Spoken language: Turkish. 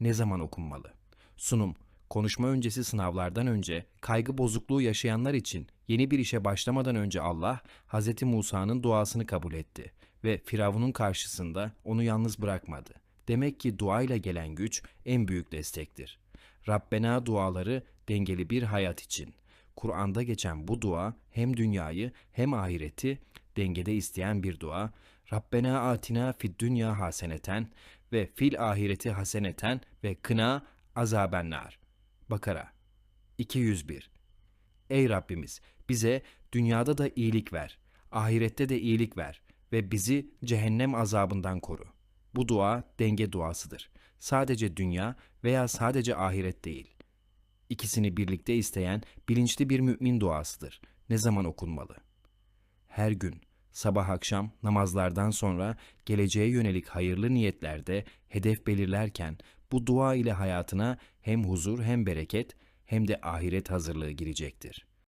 ne zaman okunmalı? Sunum Konuşma öncesi sınavlardan önce kaygı bozukluğu yaşayanlar için yeni bir işe başlamadan önce Allah Hz. Musa'nın duasını kabul etti ve Firavun'un karşısında onu yalnız bırakmadı. Demek ki duayla gelen güç en büyük destektir. Rabbena duaları dengeli bir hayat için. Kur'an'da geçen bu dua hem dünyayı hem ahireti dengede isteyen bir dua. Rabbena atina fid dünya haseneten ve fil ahireti haseneten ve kına azabennar. Bakara 201 Ey Rabbimiz bize dünyada da iyilik ver, ahirette de iyilik ver ve bizi cehennem azabından koru. Bu dua denge duasıdır. Sadece dünya veya sadece ahiret değil. İkisini birlikte isteyen bilinçli bir mümin duasıdır. Ne zaman okunmalı? Her gün, sabah akşam namazlardan sonra geleceğe yönelik hayırlı niyetlerde hedef belirlerken bu dua ile hayatına hem huzur hem bereket hem de ahiret hazırlığı girecektir.